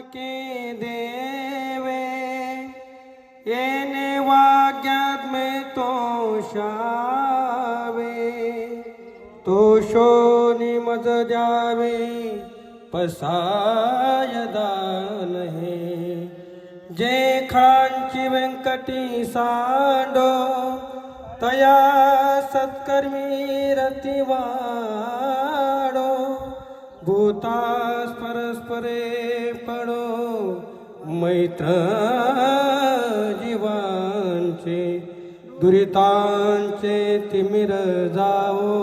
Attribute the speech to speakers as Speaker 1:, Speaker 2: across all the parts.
Speaker 1: के देवे येने वाग्यात में तो शावे तो शोनी मज जावे पसाय दान हे. जे खांची व्यंकटी सांडो तया सत्कर्मी रती भूतास परस्परे पडो मैत्र जीवांचे दुरितांचे तिमिर जावो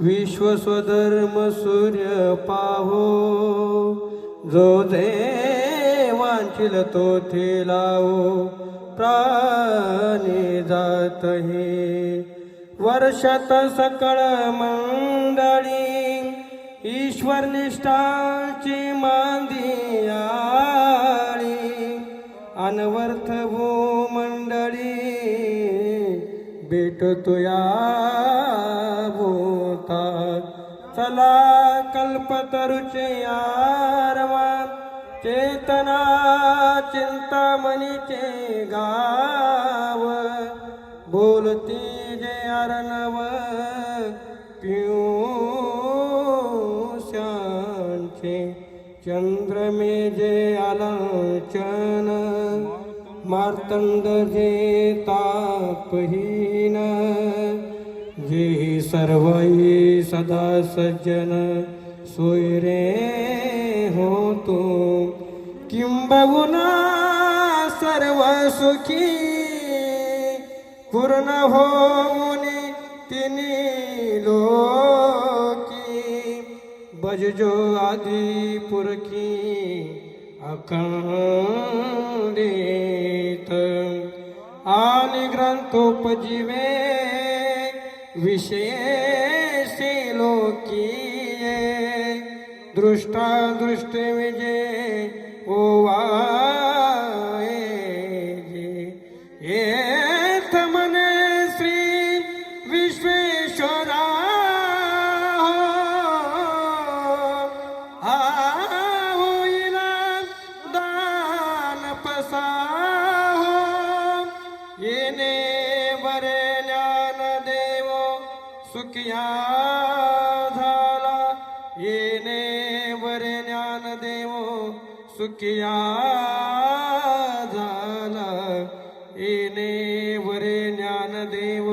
Speaker 1: विश्व स्वधर्म सूर्य पाहो जो देवांचिल तो थे लावो प्राणी जात हे वर्षात सकळ मंडळी ईश्वर निष्ठाची मांदियाळी अनवर्थ भूमंडळी भेटतो या भोता चला कल्पतरुचे आरवा चेतना चिंतामणीचे गाव. बोलती जे अरणव पिऊ चंद्रमे जे आलाचन मार्तंड जे तापहीन जे सर्वई सदा सज्जन सोयरे होतो किंबहुना सर्व सुखी पूर्ण होऊनी तिनी लोक. बजजो आदि पुरखी अखंडित. आणि ग्रंथोपजीवे विशेष लोकीय. दृष्टा दृष्टे विजय ओवा असा येणे वरल्यान देव सुखिया झाला. येणे वरल्यान देव सुखिया झाला. येणे वरल्यान देव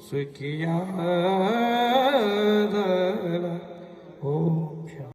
Speaker 1: सुखिया झाला. हो.